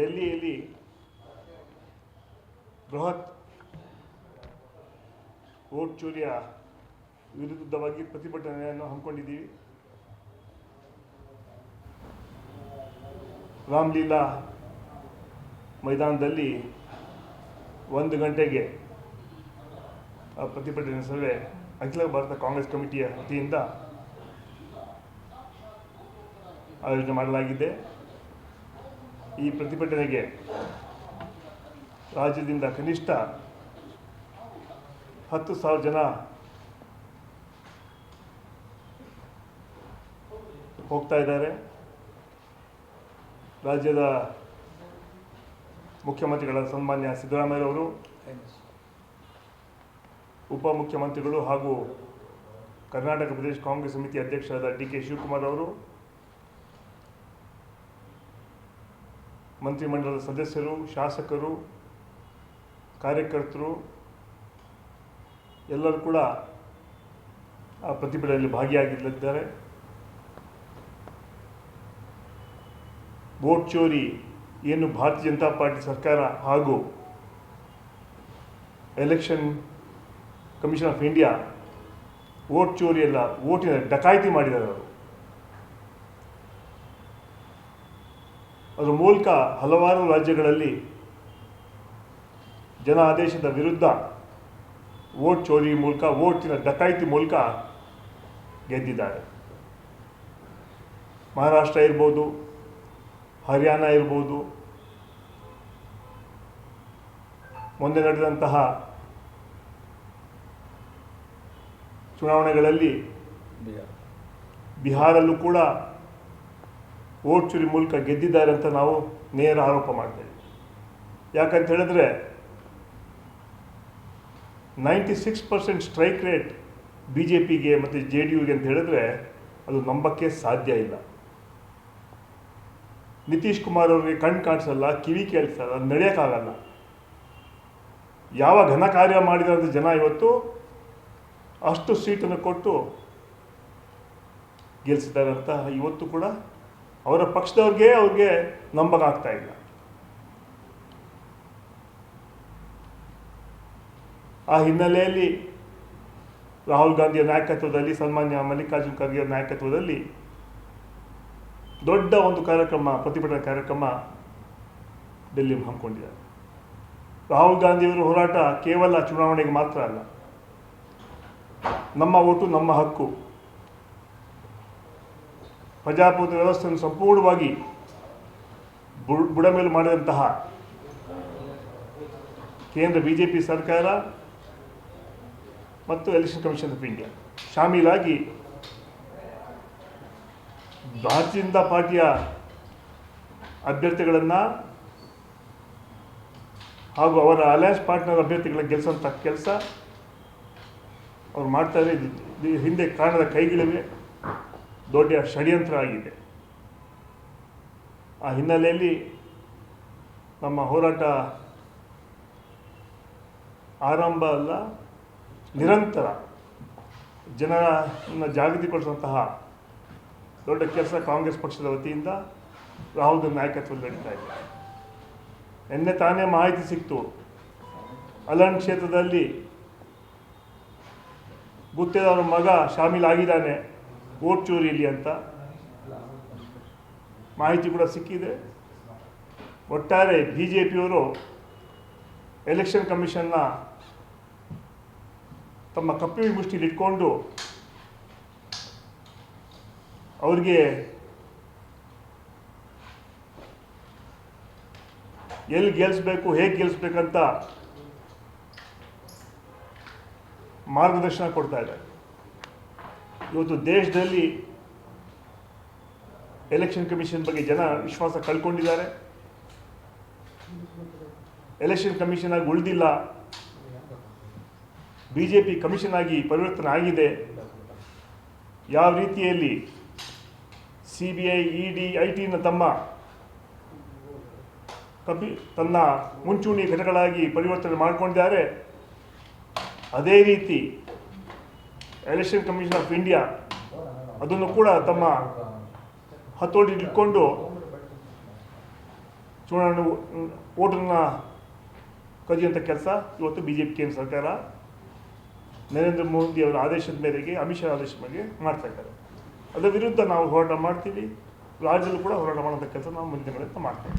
ಡೆಲ್ಲಿಯಲ್ಲಿ ಬೃಹತ್ ಓಟ್ ಚೂರಿಯ ವಿರುದ್ಧವಾಗಿ ಪ್ರತಿಭಟನೆಯನ್ನು ಹಮ್ಮಿಕೊಂಡಿದ್ದೀವಿ. ರಾಮ್ಲೀಲಾ ಮೈದಾನದಲ್ಲಿ ಒಂದು ಗಂಟೆಗೆ ಪ್ರತಿಭಟನೆ ಸಭೆ, ಅಖಿಲ ಭಾರತ ಕಾಂಗ್ರೆಸ್ ಕಮಿಟಿಯ ವತಿಯಿಂದ ಆಯೋಜನೆ ಮಾಡಲಾಗಿದೆ. ಈ ಪ್ರತಿಭಟನೆಗೆ ರಾಜ್ಯದಿಂದ ಕನಿಷ್ಠ ಹತ್ತು ಸಾವಿರ ಜನ ಹೋಗ್ತಾ ಇದ್ದಾರೆ. ರಾಜ್ಯದ ಮುಖ್ಯಮಂತ್ರಿಗಳ ಸನ್ಮಾನ್ಯ ಸಿದ್ದರಾಮಯ್ಯರವರು ಉಪಮುಖ್ಯಮಂತ್ರಿಗಳು ಹಾಗೂ ಕರ್ನಾಟಕ ಪ್ರದೇಶ ಕಾಂಗ್ರೆಸ್ ಸಮಿತಿ ಅಧ್ಯಕ್ಷರಾದ ಡಿ ಕೆ ಶಿವಕುಮಾರ್ ಅವರು ಮಂತ್ರಿಮಂಡಲದ ಸದಸ್ಯರು, ಶಾಸಕರು, ಕಾರ್ಯಕರ್ತರು, ಎಲ್ಲರೂ ಕೂಡ ಆ ಪ್ರತಿಭಟನೆಯಲ್ಲಿ ಭಾಗಿಯಾಗಿದ್ದಾರೆ. ವೋಟ್ ಚೋರಿ ಏನು ಭಾರತೀಯ ಜನತಾ ಪಾರ್ಟಿ ಸರ್ಕಾರ ಹಾಗೂ election commission of India vote ಚೋರಿ ಎಲ್ಲ ವೋಟಿನ ಡಕಾಯಿತಿ ಮಾಡಿದ್ದಾರೆ ಅವರು. ಅದರ ಮೂಲಕ ಹಲವಾರು ರಾಜ್ಯಗಳಲ್ಲಿ ಜನ ಆದೇಶದ ವಿರುದ್ಧ ವೋಟ್ ಚೋರಿ ಮೂಲಕ ವೋಟಿನ ಡಕಾಯಿತಿ ಮೂಲಕ ಗೆದ್ದಿದ್ದಾರೆ. ಮಹಾರಾಷ್ಟ್ರ ಇರ್ಬೋದು ಹರಿಯಾಣ ಇರ್ಬೋದು ಮೊನ್ನೆ ನಡೆದಂತಹ ಚುನಾವಣೆಗಳಲ್ಲಿ ಬಿಹಾರಲ್ಲೂ ಕೂಡ ವೋಟ್ ಚುರಿ ಮೂಲಕ ಗೆದ್ದಿದ್ದಾರೆ ಅಂತ ನಾವು ನೇರ ಆರೋಪ ಮಾಡ್ತೇವೆ. ಯಾಕಂತ ಹೇಳಿದ್ರೆ ninety six percent strike rate B J ಪಿಗೆ ಮತ್ತು ಜೆ ಡಿ ಯುಗೆ ಅಂತ ಹೇಳಿದ್ರೆ ಅದು ನಂಬಕ್ಕೆ ಸಾಧ್ಯ ಇಲ್ಲ. ನಿತೀಶ್ ಕುಮಾರ್ ಅವರಿಗೆ ಕಣ್ಣು ಕಾಣಿಸಲ್ಲ, ಕಿವಿ ಕೇಳಿಸಲ್ಲ ನಡೆಯೋಕ್ಕಾಗಲ್ಲ. ಯಾವ ಘನ ಕಾರ್ಯ ಮಾಡಿದಂಥ ಜನ ಇವತ್ತು ಅಷ್ಟು ಸೀಟನ್ನು ಕೊಟ್ಟು ಗೆಲ್ಲಿಸಿದ್ದಾರೆ ಅಂತ ಇವತ್ತು ಕೂಡ ಅವರ ಪಕ್ಷದವ್ರಿಗೆ ಅವ್ರಿಗೆ ನಂಬಕ್ಕಾಗ್ತಾ ಇಲ್ಲ. ಆ ಹಿನ್ನೆಲೆಯಲ್ಲಿ ರಾಹುಲ್ ಗಾಂಧಿಯ ನಾಯಕತ್ವದಲ್ಲಿ, ಸನ್ಮಾನ್ಯ ಮಲ್ಲಿಕಾರ್ಜುನ್ ಖರ್ಗೆ ನಾಯಕತ್ವದಲ್ಲಿ ದೊಡ್ಡ ಒಂದು ಕಾರ್ಯಕ್ರಮ, ಪ್ರತಿಭಟನಾ ಕಾರ್ಯಕ್ರಮ ಡೆಲ್ಲಿ ಹಮ್ಮಿಕೊಂಡಿದ್ದಾರೆ. ರಾಹುಲ್ ಗಾಂಧಿಯವರ ಹೋರಾಟ ಕೇವಲ ಚುನಾವಣೆಗೆ ಮಾತ್ರ ಅಲ್ಲ, ನಮ್ಮ ಓಟು, ನಮ್ಮ ಹಕ್ಕು ಪ್ರಜಾಪ್ರಭುತ್ವ ವ್ಯವಸ್ಥೆಯನ್ನು ಸಂಪೂರ್ಣವಾಗಿ ಬುಡಮೇಲು ಮಾಡಿದಂತಹ ಕೇಂದ್ರ ಬಿ ಜೆ ಪಿ ಸರ್ಕಾರ ಮತ್ತು ಎಲೆಕ್ಷನ್ ಕಮಿಷನ್ ಆಫ್ ಇಂಡಿಯಾ ಶಾಮೀಲಾಗಿ ಭಾರತೀಯ ಜನತಾ ಪಾರ್ಟಿಯ ಅಭ್ಯರ್ಥಿಗಳನ್ನು ಹಾಗೂ ಅವರ ಅಲಯನ್ಸ್ ಪಾರ್ಟ್ನರ್ ಅಭ್ಯರ್ಥಿಗಳ ಗೆಲ್ಲಿಸೋಂಥ ಕೆಲಸ ಅವ್ರು ಮಾಡ್ತಾರೆ ಹಿಂದೆ ಕಾರಣದ ಕೈಗಳಿವೆ. ದೊಡ್ಡ ಷಡ್ಯಂತ್ರ ಆಗಿದೆ. ಆ ಹಿನ್ನೆಲೆಯಲ್ಲಿ ನಮ್ಮ ಹೋರಾಟ ಆರಂಭ ಅಲ್ಲ, ನಿರಂತರ ಜನರನ್ನು ಜಾಗೃತಿಗೊಳಿಸುವಂತಹ ದೊಡ್ಡ ಕೆಲಸ ಕಾಂಗ್ರೆಸ್ ಪಕ್ಷದ ವತಿಯಿಂದ ರಾಹುಲ್ ನಾಯಕತ್ವದಲ್ಲಿ ನಡೀತಾ ಇದೆ. ನಿನ್ನೆ ತಾನೇ ಮಾಹಿತಿ ಸಿಕ್ತು, ಅಲನ್ ಕ್ಷೇತ್ರದಲ್ಲಿ ಗುತ್ತೇದವರ ಮಗ ಶಾಮೀಲಾಗಿದ್ದಾನೆ ವೋಟ್ ಚೋರಿಯಲ್ಲಿ ಅಂತ ಮಾಹಿತಿ ಕೂಡ ಸಿಕ್ಕಿದೆ. ಒಟ್ಟಾರೆ ಬಿ ಜೆ ಪಿಯವರು ಎಲೆಕ್ಷನ್ ಕಮಿಷನ್ನ ತಮ್ಮ ಕಪ್ಪಿ ಮುಷ್ಟಿಲಿ ಇಟ್ಕೊಂಡು ಅವ್ರಿಗೆ ಎಲ್ಲಿ ಗೆಲ್ಲಿಸ್ಬೇಕು ಹೇಗೆ ಗೆಲ್ಲಿಸ್ಬೇಕಂತ ಮಾರ್ಗದರ್ಶನ ಕೊಡ್ತಾ ಇದ್ದಾರೆ. ಇವತ್ತು ದೇಶದಲ್ಲಿ ಎಲೆಕ್ಷನ್ ಕಮಿಷನ್ ಬಗ್ಗೆ ಜನ ವಿಶ್ವಾಸ ಕಳ್ಕೊಂಡಿದ್ದಾರೆ. ಎಲೆಕ್ಷನ್ ಕಮಿಷನ್ ಆಗಿ ಉಳಿದಿಲ್ಲ. ಬಿ ಜೆ ಪಿ ಕಮಿಷನ್ ಆಗಿ ಪರಿವರ್ತನೆ ಆಗಿದೆ. ಯಾವ ರೀತಿಯಲ್ಲಿ C B I E D I ಟಿನ ತಮ್ಮ ಕಪಿ, ತನ್ನ ಮುಂಚೂಣಿ ಘಟಕಗಳಾಗಿ ಪರಿವರ್ತನೆ ಮಾಡಿಕೊಂಡಿದ್ದಾರೆ. ಅದೇ ರೀತಿ ಎಲೆಕ್ಷನ್ ಕಮಿಷನ್ ಆಫ್ ಇಂಡಿಯಾ ಅದನ್ನು ಕೂಡ ತಮ್ಮ ಹತೋಟಿ ಇಟ್ಕೊಂಡು ಚುನಾವಣೆ ಓಟನ್ನು ಕದಿಯುವಂಥ ಕೆಲಸ ಇವತ್ತು ಬಿ ಜೆ ಪಿ ಕೇಂದ್ರ ಸರ್ಕಾರ ನರೇಂದ್ರ ಮೋದಿ ಅವರ ಆದೇಶದ ಮೇರೆಗೆ ಅಮಿತ್ ಶಾ ಆದೇಶದ ಮೇಲೆ ಮಾಡ್ತಾ ಇದ್ದಾರೆ. ಅದರ ವಿರುದ್ಧ ನಾವು ಹೋರಾಟ ಮಾಡ್ತೀವಿ. ರಾಜ್ಯದಲ್ಲೂ ಕೂಡ ಹೋರಾಟ ಮಾಡೋಂಥ ಕೆಲಸ ನಾವು ಮುಂದಿನ ಮಾಡ್ತೀವಿ.